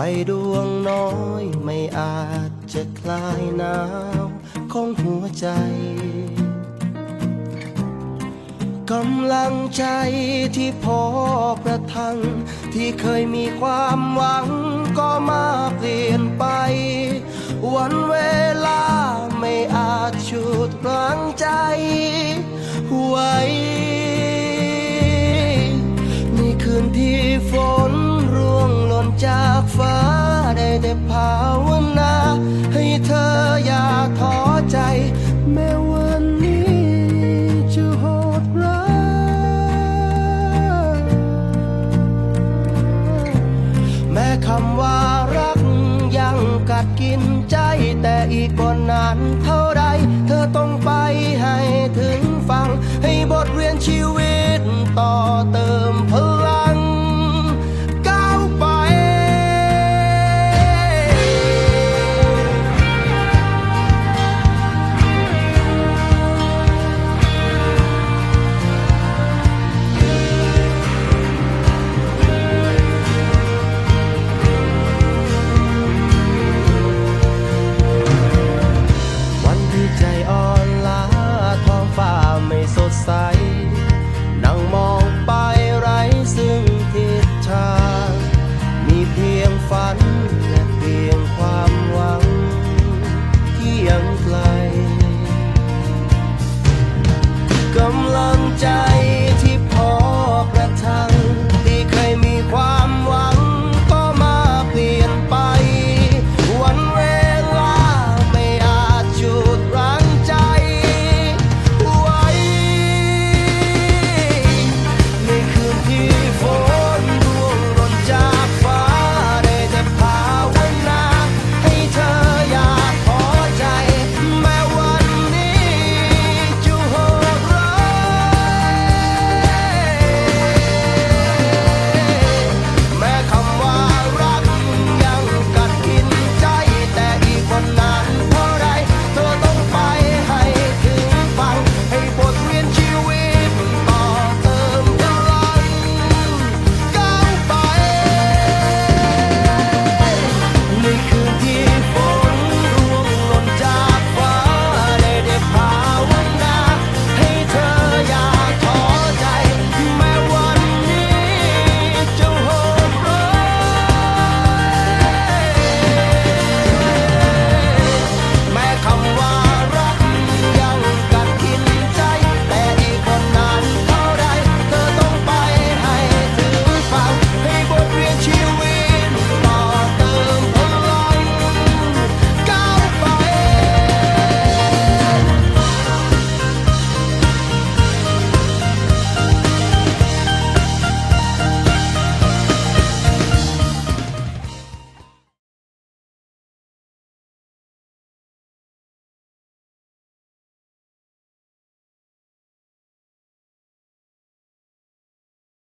ไฟดวงน้อยไม่อาจจะคลายหนาวของหัวใจ กำลังใจที่พอประทัง ที่เคยมีความหวังก็มาเปลี่ยนไป วันเวลาไม่อาจฉุดรังใจไว้ ได้ภาวนา ให้เธออย่าท้อใจ แม้วันนี้จะโหดร้ายแม้คำว่ารักยังกัดกินใจแต่อีกบ่นานเท่า ไ